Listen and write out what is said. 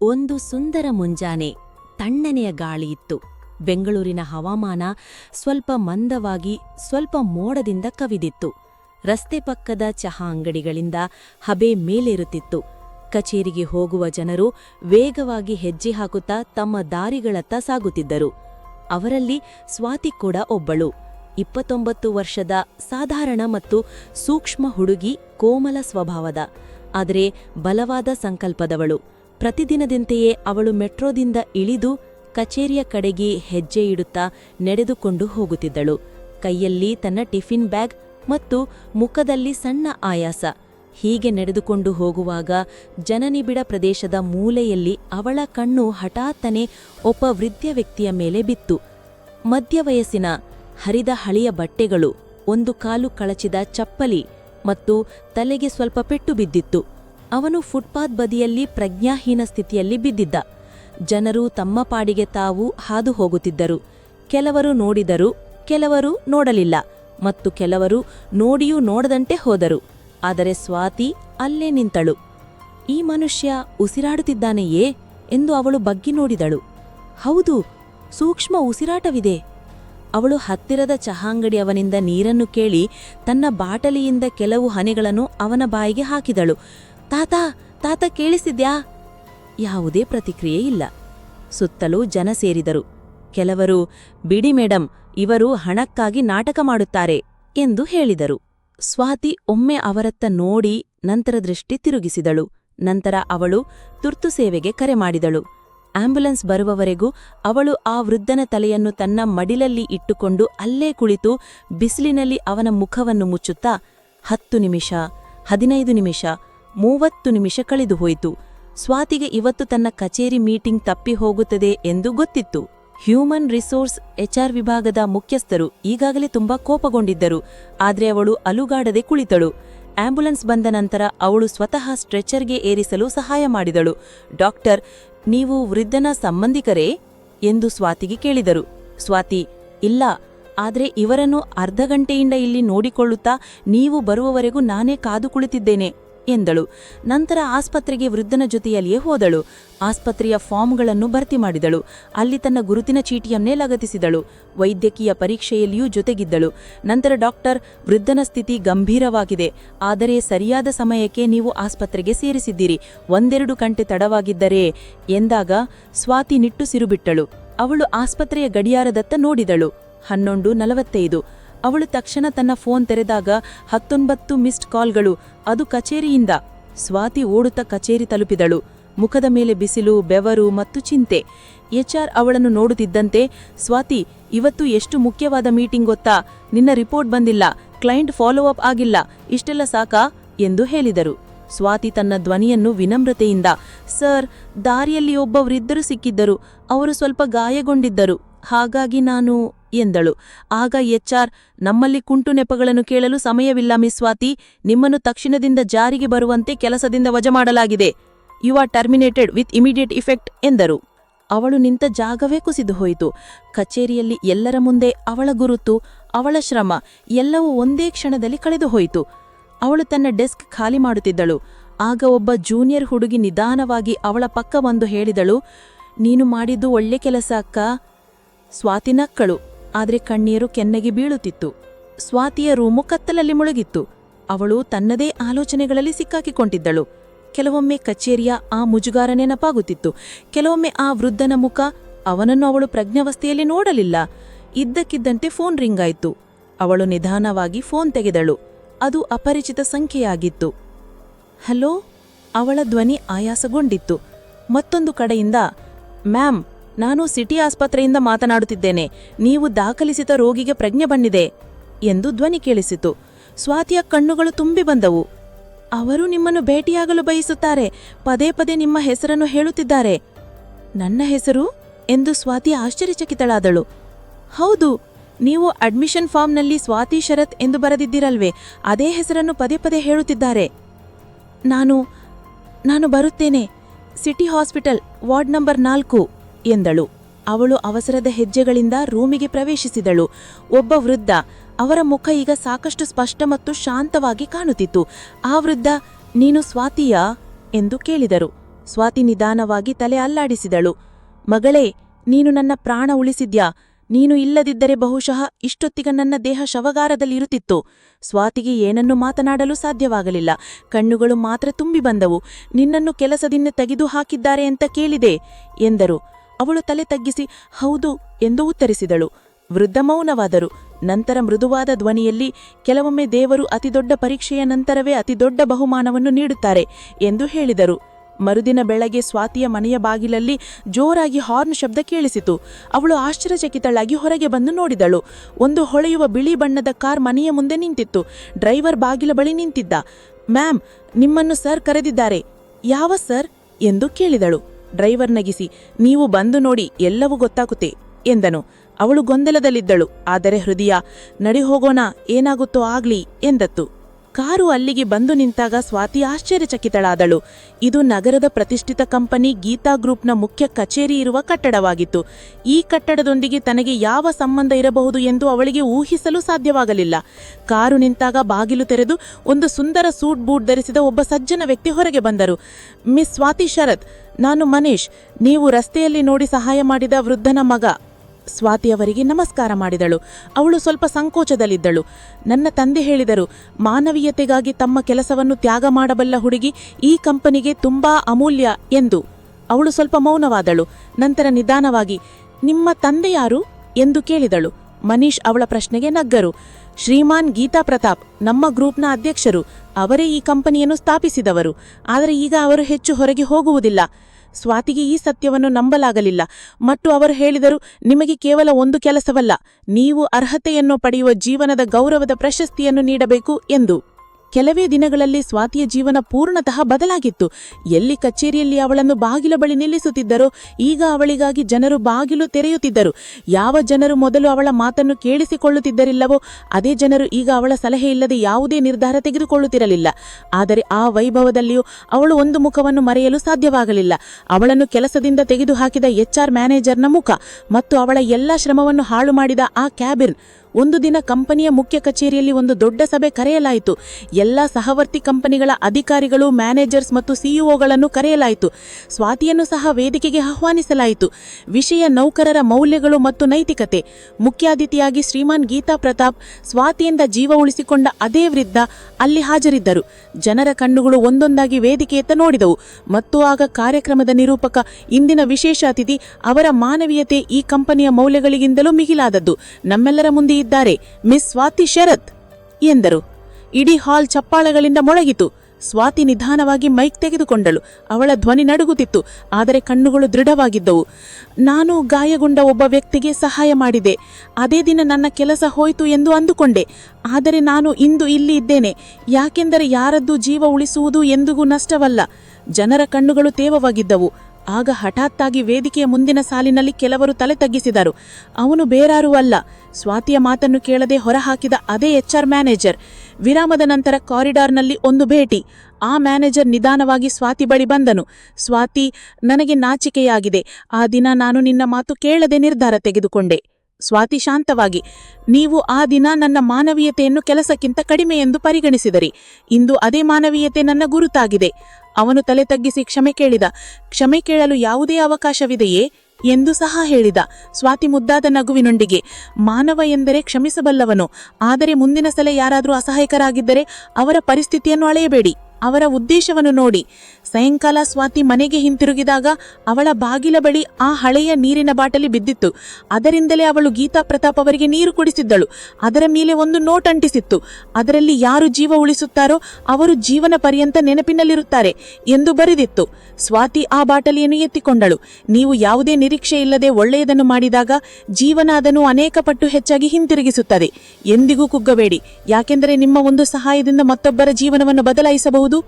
ಒಂದು ಸುಂದರ ಮುಂಜಾನೆ ತಣ್ಣನೆಯ ಗಾಳಿ ಇತ್ತು ಬೆಂಗಳೂರಿನ ಹವಾಮಾನ ಸ್ವಲ್ಪ ಮಂದವಾಗಿ, ಸ್ವಲ್ಪ ಮೋಡದಿಂದ ಕವಿದಿತ್ತು. ರಸ್ತೆ ಪಕ್ಕದ ಚಹಾ ಅಂಗಡಿಗಳಿಂದ ಹಬೆ ಮೇಲೇರುತ್ತಿತ್ತು. ಕಚೇರಿಗೆ ಹೋಗುವ ಜನರು ವೇಗವಾಗಿ ಹೆಜ್ಜೆ ಹಾಕುತ್ತಾ ತಮ್ಮ ದಾರಿಗಳತ್ತ ಸಾಗುತ್ತಿದ್ದರು. ಅವರಲ್ಲಿ ಸ್ವಾತಿ ಕೂಡ ಒಬ್ಬಳು. ಇಪ್ಪತ್ತೊಂಬತ್ತು ವರ್ಷದ ಸಾಧಾರಣ ಮತ್ತು ಸೂಕ್ಷ್ಮ ಹುಡುಗಿ ಕೋಮಲ ಸ್ವಭಾವದ, ಆದರೆ ಬಲವಾದ ಸಂಕಲ್ಪದವಳು. ಪ್ರತಿದಿನದಂತೆಯೇ ಅವಳು ಮೆಟ್ರೋದಿಂದ ಇಳಿದು ಕಚೇರಿಯ ಕಡೆಗೆ ಹೆಜ್ಜೆ ಇಡುತ್ತಾ ನಡೆದುಕೊಂಡು ಹೋಗುತ್ತಿದ್ದಳು. ಕೈಯಲ್ಲಿ ತನ್ನ ಟಿಫಿನ್ ಬ್ಯಾಗ್ ಮತ್ತು ಮುಖದಲ್ಲಿ ಸಣ್ಣ ಆಯಾಸ. ಹೀಗೆ ನಡೆದುಕೊಂಡು ಹೋಗುವಾಗ ಜನನಿಬಿಡ ಪ್ರದೇಶದ ಮೂಲೆಯಲ್ಲಿ ಅವಳ ಕಣ್ಣು ಹಠಾತ್ತನೆ ಒಬ್ಬ ವೃದ್ಧ ವ್ಯಕ್ತಿಯ ಮೇಲೆ ಬಿತ್ತು. ಮಧ್ಯವಯಸ್ಸಿನ ಹರಿದ ಹಳೆಯ ಬಟ್ಟೆಗಳು, ಒಂದು ಕಾಲು ಕಳಚಿದ ಚಪ್ಪಲಿ ಮತ್ತು ತಲೆಗೆ ಸ್ವಲ್ಪ ಪೆಟ್ಟು ಬಿದ್ದಿತ್ತು. ಅವನು ಫುಟ್ಪಾತ್ ಬದಿಯಲ್ಲಿ ಪ್ರಜ್ಞಾಹೀನ ಸ್ಥಿತಿಯಲ್ಲಿ ಬಿದ್ದಿದ್ದ. ಜನರು ತಮ್ಮ ಪಾಡಿಗೆ ತಾವು ಹಾದು ಹೋಗುತ್ತಿದ್ದರು. ಕೆಲವರು ನೋಡಿದರು ಕೆಲವರು ನೋಡಲಿಲ್ಲ ಮತ್ತು ಕೆಲವರು ನೋಡಿಯೂ ನೋಡದಂತೆ ಹೋದರು. ಆದರೆ ಸ್ವಾತಿ ಅಲ್ಲೇ ನಿಂತಳು. ಈ ಮನುಷ್ಯ ಉಸಿರಾಡುತ್ತಿದ್ದಾನೆಯೇ ಎಂದು ಅವಳು ಬಗ್ಗಿ ನೋಡಿದಳು. ಹೌದು, ಸೂಕ್ಷ್ಮ ಉಸಿರಾಟವಿದೆ. ಅವಳು ಹತ್ತಿರದ ಚಹಾಂಗಡಿ ಅವನಿಂದ ನೀರನ್ನು ಕೇಳಿ ತನ್ನ ಬಾಟಲಿಯಿಂದ ಕೆಲವು ಹನಿಗಳನ್ನು ಅವನ ಬಾಯಿಗೆ ಹಾಕಿದಳು. ತಾತ ತಾತ ಕೇಳಿಸಿದ್ಯಾ? ಯಾವುದೇ ಪ್ರತಿಕ್ರಿಯೆ ಇಲ್ಲ. ಸುತ್ತಲೂ ಜನ ಸೇರಿದರು. ಕೆಲವರು, ಬಿಡಿ ಮೇಡಂ, ಇವರು ಹಣಕ್ಕಾಗಿ ನಾಟಕ ಮಾಡುತ್ತಾರೆ ಎಂದು ಹೇಳಿದರು. ಸ್ವಾತಿ ಒಮ್ಮೆ ಅವರತ್ತ ನೋಡಿ ನಂತರ ದೃಷ್ಟಿ ತಿರುಗಿಸಿದಳು. ನಂತರ ಅವಳು ತುರ್ತು ಸೇವೆಗೆ ಕರೆ ಮಾಡಿದಳು. ಆಂಬ್ಯುಲೆನ್ಸ್ ಬರುವವರೆಗೂ ಅವಳು ಆ ವೃದ್ಧನ ತಲೆಯನ್ನು ತನ್ನ ಮಡಿಲಲ್ಲಿ ಇಟ್ಟುಕೊಂಡು ಅಲ್ಲೇ ಕುಳಿತು ಬಿಸಿಲಿನಲ್ಲಿ ಅವನ ಮುಖವನ್ನು ಮುಚ್ಚುತ್ತಾ, ಹತ್ತು ನಿಮಿಷ, ಹದಿನೈದು ನಿಮಿಷ ಮೂವತ್ತು ನಿಮಿಷ ಕಳೆದು ಹೋಯಿತು. ಸ್ವಾತಿಗೆ ಇವತ್ತು ತನ್ನ ಕಚೇರಿ ಮೀಟಿಂಗ್ ತಪ್ಪಿ ಹೋಗುತ್ತದೆ ಎಂದು ಗೊತ್ತಿತ್ತು. ಹ್ಯೂಮನ್ ರಿಸೋರ್ಸ್ ಎಚ್ಆರ್ ವಿಭಾಗದ ಮುಖ್ಯಸ್ಥರು ಈಗಾಗಲೇ ತುಂಬಾ ಕೋಪಗೊಂಡಿದ್ದರು. ಆದರೆ ಅವಳು ಅಲುಗಾಡದೆ ಕುಳಿತಳು. ಆಂಬ್ಯುಲೆನ್ಸ್ ಬಂದ ನಂತರ ಅವಳು ಸ್ವತಃ ಸ್ಟ್ರೆಚರ್ಗೆ ಏರಿಸಲು ಸಹಾಯ ಮಾಡಿದಳು. ಡಾಕ್ಟರ್, ನೀವು ವೃದ್ಧನ ಸಂಬಂಧಿಕರೇ? ಎಂದು ಸ್ವಾತಿಗೆ ಕೇಳಿದರು. ಸ್ವಾತಿ, ಇಲ್ಲ. ಆದರೆ ಇವರನ್ನು ಅರ್ಧ ಗಂಟೆಯಿಂದ ಇಲ್ಲಿ ನೋಡಿಕೊಳ್ಳುತ್ತಾ ನೀವು ಬರುವವರೆಗೂ ನಾನೇ ಕಾದು ಕುಳಿತಿದ್ದೇನೆ. ಎಂದಳು. ನಂತರ ಆಸ್ಪತ್ರೆಗೆ ವೃದ್ಧನ ಜೊತೆಯಲ್ಲಿಯೇ ಹೋದಳು. ಆಸ್ಪತ್ರೆಯ ಫಾರ್ಮ್ಗಳನ್ನು ಭರ್ತಿ ಮಾಡಿದಳು. ಅಲ್ಲಿ ತನ್ನ ಗುರುತಿನ ಚೀಟಿಯನ್ನೇ ಲಗತ್ತಿಸಿದಳು. ವೈದ್ಯಕೀಯ ಪರೀಕ್ಷೆಯಲ್ಲಿಯೂ ಜೊತೆಗಿದ್ದಳು. ನಂತರ ಡಾಕ್ಟರ್, ವೃದ್ಧನ ಸ್ಥಿತಿ ಗಂಭೀರವಾಗಿದೆ. ಆದರೆ ಸರಿಯಾದ ಸಮಯಕ್ಕೆ ನೀವು ಆಸ್ಪತ್ರೆಗೆ ಸೇರಿಸಿದ್ದೀರಿ. ಒಂದೆರಡು ಗಂಟೆ ತಡವಾಗಿದ್ದರೆ ಎಂದಾಗ ಸ್ವಾತಿ ನಿಟ್ಟುಸಿರು ಬಿಟ್ಟಳು ಅವಳು ಆಸ್ಪತ್ರೆಯ ಗಡಿಯಾರದತ್ತ ನೋಡಿದಳು. ಹನ್ನೊಂದು ನಲವತ್ತೈದು. ಅವಳು ತಕ್ಷಣ ತನ್ನ ಫೋನ್ ತೆರೆದಾಗ ಹತ್ತೊಂಬತ್ತು ಮಿಸ್ಡ್ ಕಾಲ್ಗಳು, ಅದು ಕಚೇರಿಯಿಂದ. ಸ್ವಾತಿ ಓಡುತ್ತಾ ಕಚೇರಿ ತಲುಪಿದಳು. ಮುಖದ ಮೇಲೆ ಬಿಸಿಲು, ಬೆವರು ಮತ್ತು ಚಿಂತೆ. ಎಚ್ಆರ್ ಅವಳನ್ನು ನೋಡುತ್ತಿದ್ದಂತೆ, ಸ್ವಾತಿ, ಇವತ್ತು ಎಷ್ಟು ಮುಖ್ಯವಾದ ಮೀಟಿಂಗ್ ಗೊತ್ತಾ? ನಿನ್ನ ರಿಪೋರ್ಟ್ ಬಂದಿಲ್ಲ, ಕ್ಲೈಂಟ್ ಫಾಲೋ ಅಪ್ ಆಗಿಲ್ಲ, ಇಷ್ಟೆಲ್ಲ ಸಾಕಾ? ಎಂದು ಹೇಳಿದರು. ಸ್ವಾತಿ ತನ್ನ ಧ್ವನಿಯನ್ನು ವಿನಮ್ರತೆಯಿಂದ, ಸರ್, ದಾರಿಯಲ್ಲಿ ಒಬ್ಬವರಿದ್ದರೂ ಸಿಕ್ಕಿದ್ದರು, ಅವರು ಸ್ವಲ್ಪ ಗಾಯಗೊಂಡಿದ್ದರು, ಹಾಗಾಗಿ ನಾನು ಎಂದಳು. ಆಗ ಎಚ್ಆರ್, ನಮ್ಮಲ್ಲಿ ಕುಂಟು ನೆಪಗಳನ್ನು ಕೇಳಲು ಸಮಯವಿಲ್ಲ ಮಿಸ್ ಸ್ವಾತಿ, ನಿಮ್ಮನ್ನು ತಕ್ಷಣದಿಂದ ಜಾರಿಗೆ ಬರುವಂತೆ ಕೆಲಸದಿಂದ ವಜಾ ಮಾಡಲಾಗಿದೆ. You are terminated with immediate effect ಎಂದರು. ಅವಳು ನಿಂತ ಜಾಗವೇ ಕುಸಿದು ಹೋಯಿತು. ಕಚೇರಿಯಲ್ಲಿ ಎಲ್ಲರ ಮುಂದೆ ಅವಳ ಗುರುತು, ಅವಳ ಶ್ರಮ ಎಲ್ಲವೂ ಒಂದೇ ಕ್ಷಣದಲ್ಲಿ ಕಳೆದು ಹೋಯಿತು. ಅವಳು ತನ್ನ ಡೆಸ್ಕ್ ಖಾಲಿ ಮಾಡುತ್ತಿದ್ದಳು. ಆಗ ಒಬ್ಬ ಜೂನಿಯರ್ ಹುಡುಗಿ ನಿಧಾನವಾಗಿ ಅವಳ ಪಕ್ಕ ಬಂದು ಹೇಳಿದಳು, ನೀನು ಮಾಡಿದ್ದು ಒಳ್ಳೆ ಕೆಲಸ ಅಕ್ಕ. ಸ್ವಾತಿ ನಕ್ಕಳು. ಆದ್ರೆ ಕಣ್ಣೀರು ಕೆನ್ನೆಗೆ ಬೀಳುತ್ತಿತ್ತು. ಸ್ವಾತಿಯ ರೂಮು ಕತ್ತಲಲ್ಲಿ ಮುಳುಗಿತ್ತು. ಅವಳು ತನ್ನದೇ ಆಲೋಚನೆಗಳಲ್ಲಿ ಸಿಕ್ಕಾಕಿಕೊಂಡಿದ್ದಳು. ಕೆಲವೊಮ್ಮೆ ಕಚೇರಿಯ ಆ ಮುಜುಗಾರ ನೆನಪಾಗುತ್ತಿತ್ತು. ಕೆಲವೊಮ್ಮೆ ಆ ವೃದ್ಧನ ಮುಖ ಅವನನ್ನು ಅವಳು ಪ್ರಜ್ಞಾವಸ್ಥೆಯಲ್ಲಿ ನೋಡಲಿಲ್ಲ. ಇದ್ದಕ್ಕಿದ್ದಂತೆ ಫೋನ್ ರಿಂಗ್ ಆಯಿತು. ಅವಳು ನಿಧಾನವಾಗಿ ಫೋನ್ ತೆಗೆದಳು. ಅದು ಅಪರಿಚಿತ ಸಂಖ್ಯೆಯಾಗಿತ್ತು. ಹಲೋ? ಅವಳ ಧ್ವನಿ ಆಯಾಸಗೊಂಡಿತ್ತು. ಮತ್ತೊಂದು ಕಡೆಯಿಂದ, ಮ್ಯಾಮ್ ನಾನು ಸಿಟಿ ಆಸ್ಪತ್ರೆಯಿಂದ ಮಾತನಾಡುತ್ತಿದ್ದೇನೆ. ನೀವು ದಾಖಲಿಸಿದ ರೋಗಿಗೆ ಪ್ರಜ್ಞೆ ಬಂದಿದೆ ಎಂದು ಧ್ವನಿ ಕೇಳಿಸಿತು. ಸ್ವಾತಿಯ ಕಣ್ಣುಗಳು ತುಂಬಿ ಬಂದವು. ಅವರು ನಿಮ್ಮನ್ನು ಭೇಟಿಯಾಗಲು ಬಯಸುತ್ತಾರೆ. ಪದೇ ಪದೇ ನಿಮ್ಮ ಹೆಸರನ್ನು ಹೇಳುತ್ತಿದ್ದಾರೆ. ನನ್ನ ಹೆಸರು? ಎಂದು ಸ್ವಾತಿ ಆಶ್ಚರ್ಯಚಕಿತಳಾದಳು. ಹೌದು, ನೀವು ಅಡ್ಮಿಷನ್ ಫಾರ್ಮ್ನಲ್ಲಿ ಸ್ವಾತಿ ಶರತ್ ಎಂದು ಬರೆದಿದ್ದಿರಲ್ವೇ? ಅದೇ ಹೆಸರನ್ನು ಪದೇ ಪದೇ ಹೇಳುತ್ತಿದ್ದಾರೆ. ನಾನು ನಾನು ಬರುತ್ತೇನೆ. ಸಿಟಿ ಹಾಸ್ಪಿಟಲ್ ವಾರ್ಡ್ ನಂಬರ್ ನಾಲ್ಕು. ಎಂದಳು. ಅವಳು ಅವಸರದ ಹೆಜ್ಜೆಗಳಿಂದ ರೂಮಿಗೆ ಪ್ರವೇಶಿಸಿದಳು. ಒಬ್ಬ ವೃದ್ಧ ಅವರ ಮುಖ ಈಗ ಸಾಕಷ್ಟು ಸ್ಪಷ್ಟ ಮತ್ತು ಶಾಂತವಾಗಿ ಕಾಣುತ್ತಿತ್ತು. ಆ ವೃದ್ಧ, ನೀನು ಸ್ವಾತಿಯಾ? ಎಂದು ಕೇಳಿದರು. ಸ್ವಾತಿ ನಿಧಾನವಾಗಿ ತಲೆ ಅಲ್ಲಾಡಿಸಿದಳು. ಮಗಳೇ, ನೀನು ನನ್ನ ಪ್ರಾಣ ಉಳಿಸಿದ್ಯಾ? ನೀನು ಇಲ್ಲದಿದ್ದರೆ ಬಹುಶಃ ಇಷ್ಟೊತ್ತಿಗ ನನ್ನ ದೇಹ ಶವಗಾರದಲ್ಲಿರುತ್ತಿತ್ತು. ಸ್ವಾತಿಗೆ ಏನನ್ನೂ ಮಾತನಾಡಲು ಸಾಧ್ಯವಾಗಲಿಲ್ಲ. ಕಣ್ಣುಗಳು ಮಾತ್ರ ತುಂಬಿ ಬಂದವು. ನಿನ್ನನ್ನು ಕೆಲಸದಿಂದ ತೆಗೆದು ಹಾಕಿದ್ದಾರೆ ಅಂತ ಕೇಳಿದೆ, ಎಂದರು. ಅವಳು ತಲೆ ತಗ್ಗಿಸಿ, ಹೌದು, ಎಂದು ಉತ್ತರಿಸಿದಳು. ವೃದ್ಧ ಮೌನವಾದರು. ನಂತರ ಮೃದುವಾದ ಧ್ವನಿಯಲ್ಲಿ, ಕೆಲವೊಮ್ಮೆ ದೇವರು ಅತಿದೊಡ್ಡ ಪರೀಕ್ಷೆಯ ನಂತರವೇ ಅತಿದೊಡ್ಡ ಬಹುಮಾನವನ್ನು ನೀಡುತ್ತಾರೆ, ಎಂದು ಹೇಳಿದರು. ಮರುದಿನ ಬೆಳಗ್ಗೆ ಸ್ವಾತಿಯ ಮನೆಯ ಬಾಗಿಲಲ್ಲಿ ಜೋರಾಗಿ ಹಾರ್ನ್ ಶಬ್ದ ಕೇಳಿಸಿತು. ಅವಳು ಆಶ್ಚರ್ಯಚಕಿತಳಾಗಿ ಹೊರಗೆ ಬಂದು ನೋಡಿದಳು. ಒಂದು ಹೊಳೆಯುವ ಬಿಳಿ ಬಣ್ಣದ ಕಾರ್ ಮನೆಯ ಮುಂದೆ ನಿಂತಿತ್ತು. ಡ್ರೈವರ್ ಬಾಗಿಲ ಬಳಿ ನಿಂತಿದ್ದ. ಮ್ಯಾಮ್, ನಿಮ್ಮನ್ನು ಸರ್ ಕರೆದಿದ್ದಾರೆ. ಯಾವ ಸರ್? ಎಂದು ಕೇಳಿದಳು. ಡ್ರೈವರ್ ನಗಿಸಿ, ನೀವು ಬಂದು ನೋಡಿ, ಎಲ್ಲವೂ ಗೊತ್ತಾಗುತ್ತೆ, ಎಂದನು. ಅವಳು ಗೊಂದಲದಲ್ಲಿದ್ದಳು, ಆದರೆ ಹೃದಯ, ನಡಿ ಹೋಗೋಣ, ಏನಾಗುತ್ತೋ ಆಗ್ಲಿ, ಎಂದತ್ತು. ಕಾರು ಅಲ್ಲಿಗೆ ಬಂದು ನಿಂತಾಗ ಸ್ವಾತಿ ಆಶ್ಚರ್ಯಚಕಿತಳಾದಳು. ಇದು ನಗರದ ಪ್ರತಿಷ್ಠಿತ ಕಂಪನಿ ಗೀತಾ ಗ್ರೂಪ್ನ ಮುಖ್ಯ ಕಚೇರಿ ಇರುವ ಕಟ್ಟಡವಾಗಿತ್ತು. ಈ ಕಟ್ಟಡದೊಂದಿಗೆ ತನಗೆ ಯಾವ ಸಂಬಂಧ ಇರಬಹುದು ಎಂದು ಅವಳಿಗೆ ಊಹಿಸಲು ಸಾಧ್ಯವಾಗಲಿಲ್ಲ. ಕಾರು ನಿಂತಾಗ ಬಾಗಿಲು ತೆರೆದು ಒಂದು ಸುಂದರ ಸೂಟ್ ಬೂಟ್ ಧರಿಸಿದ ಒಬ್ಬ ಸಜ್ಜನ ವ್ಯಕ್ತಿ ಹೊರಗೆ ಬಂದರು. ಮಿಸ್ ಸ್ವಾತಿ ಶರತ್, ನಾನು ಮನೀಶ್. ನೀವು ರಸ್ತೆಯಲ್ಲಿ ನೋಡಿ ಸಹಾಯ ಮಾಡಿದ ವೃದ್ಧನ ಮಗ. ಸ್ವಾತಿ ಅವರಿಗೆ ನಮಸ್ಕಾರ ಮಾಡಿದಳು. ಅವಳು ಸ್ವಲ್ಪ ಸಂಕೋಚದಲ್ಲಿದ್ದಳು. ನನ್ನ ತಂದೆ ಹೇಳಿದರು, ಮಾನವೀಯತೆಗಾಗಿ ತಮ್ಮ ಕೆಲಸವನ್ನು ತ್ಯಾಗ ಮಾಡಬಲ್ಲ ಹುಡುಗಿ ಈ ಕಂಪನಿಗೆ ತುಂಬಾ ಅಮೂಲ್ಯ ಎಂದು. ಅವಳು ಸ್ವಲ್ಪ ಮೌನವಾದಳು. ನಂತರ ನಿಧಾನವಾಗಿ, ನಿಮ್ಮ ತಂದೆ ಯಾರು? ಎಂದು ಕೇಳಿದಳು. ಮನೀಶ್ ಅವಳ ಪ್ರಶ್ನೆಗೆ ನಗ್ಗರು. ಶ್ರೀಮಾನ್ ಗೀತಾ ಪ್ರತಾಪ್, ನಮ್ಮ ಗ್ರೂಪ್ನ ಅಧ್ಯಕ್ಷರು. ಅವರೇ ಈ ಕಂಪನಿಯನ್ನು ಸ್ಥಾಪಿಸಿದವರು. ಆದರೆ ಈಗ ಅವರು ಹೆಚ್ಚು ಹೊರಗೆ ಹೋಗುವುದಿಲ್ಲ. ಸ್ವಾತಿಗೆ ಈ ಸತ್ಯವನ್ನು ನಂಬಲಾಗಲಿಲ್ಲ. ಮತ್ತು ಅವರು ಹೇಳಿದರು, ನಿಮಗೆ ಕೇವಲ ಒಂದು ಕೆಲಸವಲ್ಲ, ನೀವು ಅರ್ಹತೆಯನ್ನು ಪಡೆಯುವ ಜೀವನದ ಗೌರವದ ಪ್ರಶಸ್ತಿಯನ್ನು ನೀಡಬೇಕು ಎಂದು. ಕೆಲವೇ ದಿನಗಳಲ್ಲಿ ಸ್ವಾತಿಯ ಜೀವನ ಪೂರ್ಣತಃ ಬದಲಾಗಿತ್ತು. ಎಲ್ಲಿ ಕಚೇರಿಯಲ್ಲಿ ಅವಳನ್ನು ಬಾಗಿಲ ಬಳಿ ನಿಲ್ಲಿಸುತ್ತಿದ್ದರೋ, ಈಗ ಅವಳಿಗಾಗಿ ಜನರು ಬಾಗಿಲು ತೆರೆಯುತ್ತಿದ್ದರು. ಯಾವ ಜನರು ಮೊದಲು ಅವಳ ಮಾತನ್ನು ಕೇಳಿಸಿಕೊಳ್ಳುತ್ತಿದ್ದರಿಲ್ಲವೋ, ಅದೇ ಜನರು ಈಗ ಅವಳ ಸಲಹೆ ಇಲ್ಲದೆ ಯಾವುದೇ ನಿರ್ಧಾರ ತೆಗೆದುಕೊಳ್ಳುತ್ತಿರಲಿಲ್ಲ. ಆದರೆ ಆ ವೈಭವದಲ್ಲಿಯೂ ಅವಳು ಒಂದು ಮುಖವನ್ನು ಮರೆಯಲು ಸಾಧ್ಯವಾಗಲಿಲ್ಲ. ಅವಳನ್ನು ಕೆಲಸದಿಂದ ತೆಗೆದುಹಾಕಿದ ಎಚ್ಆರ್ ಮ್ಯಾನೇಜರ್ನ ಮುಖ ಮತ್ತು ಅವಳ ಎಲ್ಲಾ ಶ್ರಮವನ್ನು ಹಾಳು ಮಾಡಿದ ಆ ಕ್ಯಾಬಿನ್. ಒಂದು ದಿನ ಕಂಪನಿಯ ಮುಖ್ಯ ಕಚೇರಿಯಲ್ಲಿ ಒಂದು ದೊಡ್ಡ ಸಭೆ ಕರೆಯಲಾಯಿತು. ಎಲ್ಲ ಸಹವರ್ತಿ ಕಂಪನಿಗಳ ಅಧಿಕಾರಿಗಳು, ಮ್ಯಾನೇಜರ್ಸ್ ಮತ್ತು ಸಿಇಒಗಳನ್ನು ಕರೆಯಲಾಯಿತು. ಸ್ವಾತಿಯನ್ನು ಸಹ ವೇದಿಕೆಗೆ ಆಹ್ವಾನಿಸಲಾಯಿತು. ವಿಷಯ ನೌಕರರ ಮೌಲ್ಯಗಳು ಮತ್ತು ನೈತಿಕತೆ. ಮುಖ್ಯ ಅತಿಥಿಯಾಗಿ ಶ್ರೀಮಾನ್ ಗೀತಾ ಪ್ರತಾಪ್, ಸ್ವಾತಿಯಿಂದ ಜೀವ ಉಳಿಸಿಕೊಂಡ ಅದೇ ವೃದ್ಧ ಅಲ್ಲಿ ಹಾಜರಿದ್ದರು. ಜನರ ಕಣ್ಣುಗಳು ಒಂದೊಂದಾಗಿ ವೇದಿಕೆಯತ್ತ ನೋಡಿದವು. ಮತ್ತು ಆಗ ಕಾರ್ಯಕ್ರಮದ ನಿರೂಪಕ, ಇಂದಿನ ವಿಶೇಷ ಅತಿಥಿ, ಅವರ ಮಾನವೀಯತೆ ಈ ಕಂಪನಿಯ ಮೌಲ್ಯಗಳಿಗಿಂತಲೂ ಮಿಗಿಲಾದದ್ದು. ನಮ್ಮೆಲ್ಲರ ಮುಂದೆ ಇದ್ದಾರೆ. ಮಿಸ್ ಸ್ವಾತಿ ಶರತ್ ಎಂದರು. ಇಡೀ ಹಾಲ್ ಚಪ್ಪಾಳೆಗಳಿಂದ ಮೊಳಗಿತು. ಸ್ವಾತಿ ನಿಧಾನವಾಗಿ ಮೈಕ್ ತೆಗೆದುಕೊಂಡಳು. ಅವಳ ಧ್ವನಿ ನಡುಗುತ್ತಿತ್ತು. ಆದರೆ ಕಣ್ಣುಗಳು ದೃಢವಾಗಿದ್ದವು. ನಾನು ಗಾಯಗೊಂಡ ಒಬ್ಬ ವ್ಯಕ್ತಿಗೆ ಸಹಾಯ ಮಾಡಿದೆ. ಅದೇ ದಿನ ನನ್ನ ಕೆಲಸ ಹೋಯಿತು ಎಂದು ಅಂದುಕೊಂಡೆ. ಆದರೆ ನಾನು ಇಂದು ಇಲ್ಲಿ ಇದ್ದೇನೆ. ಯಾಕೆಂದರೆ ಯಾರದ್ದು ಜೀವ ಉಳಿಸುವುದು ಎಂದಿಗೂ ನಷ್ಟವಲ್ಲ. ಜನರ ಕಣ್ಣುಗಳು ತೇವವಾಗಿದ್ದವು. ಆಗ ಹಠಾತ್ತಾಗಿ ವೇದಿಕೆಯ ಮುಂದಿನ ಸಾಲಿನಲ್ಲಿ ಕೆಲವರು ತಲೆ ತಗ್ಗಿಸಿದರು. ಅವನು ಬೇರಾರೂ ಅಲ್ಲ. ಸ್ವಾತಿಯ ಮಾತನ್ನು ಕೇಳದೆ ಹೊರಹಾಕಿದ ಅದೇ ಎಚ್ಆರ್ ಮ್ಯಾನೇಜರ್. ವಿರಾಮದ ನಂತರ ಕಾರಿಡಾರ್ನಲ್ಲಿ ಒಂದು ಭೇಟಿ. ಆ ಮ್ಯಾನೇಜರ್ ನಿಧಾನವಾಗಿ ಸ್ವಾತಿ ಬಳಿ ಬಂದನು. ಸ್ವಾತಿ, ನನಗೆ ನಾಚಿಕೆಯಾಗಿದೆ. ಆ ದಿನ ನಾನು ನಿನ್ನ ಮಾತು ಕೇಳದೆ ನಿರ್ಧಾರ ತೆಗೆದುಕೊಂಡೆ. ಸ್ವಾತಿ ಶಾಂತವಾಗಿ, ನೀವು ಆ ದಿನ ನನ್ನ ಮಾನವೀಯತೆಯನ್ನು ಕೆಲಸಕ್ಕಿಂತ ಕಡಿಮೆ ಎಂದು ಪರಿಗಣಿಸಿದರಿ. ಇಂದು ಅದೇ ಮಾನವೀಯತೆ ನನ್ನ ಗುರುತಾಗಿದೆ. ಅವನು ತಲೆ ತಗ್ಗಿಸಿ ಕ್ಷಮೆ ಕೇಳಿದ. ಕ್ಷಮೆ ಕೇಳಲು ಯಾವುದೇ ಅವಕಾಶವಿದೆಯೇ? ಎಂದು ಸಹ ಹೇಳಿದ. ಸ್ವಾತಿ ಮುದ್ದಾದ ನಗುವಿನೊಂದಿಗೆ, ಮಾನವ ಎಂದರೆ ಕ್ಷಮಿಸಬಲ್ಲವನು, ಆದರೆ ಮುಂದಿನ ಸಲ ಯಾರಾದರೂ ಅಸಹಾಯಕರಾಗಿದ್ದರೆ ಅವರ ಪರಿಸ್ಥಿತಿಯನ್ನು ಅಳೆಯಬೇಡಿ. ಅವರ ಉದ್ದೇಶವನ್ನು ನೋಡಿ. ಸಾಯಂಕಾಲ ಸ್ವಾತಿ ಮನೆಗೆ ಹಿಂತಿರುಗಿದಾಗ ಅವಳ ಬಾಗಿಲ ಬಳಿ ಆ ಹಳೆಯ ನೀರಿನ ಬಾಟಲಿ ಬಿದ್ದಿತ್ತು. ಅದರಿಂದಲೇ ಅವಳು ಗೀತಾ ಪ್ರತಾಪ್ ಅವರಿಗೆ ನೀರು ಕುಡಿಸಿದ್ದಳು. ಅದರ ಮೇಲೆ ಒಂದು ನೋಟ್ ಅಂಟಿಸಿತ್ತು. ಅದರಲ್ಲಿ ಯಾರು ಜೀವ ಉಳಿಸುತ್ತಾರೋ ಅವರು ಜೀವನ ಪರ್ಯಂತ ನೆನಪಿನಲ್ಲಿರುತ್ತಾರೆ ಎಂದು ಬರೆದಿತ್ತು. ಸ್ವಾತಿ ಆ ಬಾಟಲಿಯನ್ನು ಎತ್ತಿಕೊಂಡಳು. ನೀವು ಯಾವುದೇ ನಿರೀಕ್ಷೆ ಇಲ್ಲದೆ ಒಳ್ಳೆಯದನ್ನು ಮಾಡಿದಾಗ ಜೀವನ ಅದನ್ನು ಅನೇಕ ಪಟ್ಟು ಹೆಚ್ಚಾಗಿ ಹಿಂತಿರುಗಿಸುತ್ತದೆ. ಎಂದಿಗೂ ಕುಗ್ಗಬೇಡಿ. ಯಾಕೆಂದರೆ ನಿಮ್ಮ ಒಂದು ಸಹಾಯದಿಂದ ಮತ್ತೊಬ್ಬರ ಜೀವನವನ್ನು ಬದಲಾಯಿಸಬಹುದು. tudo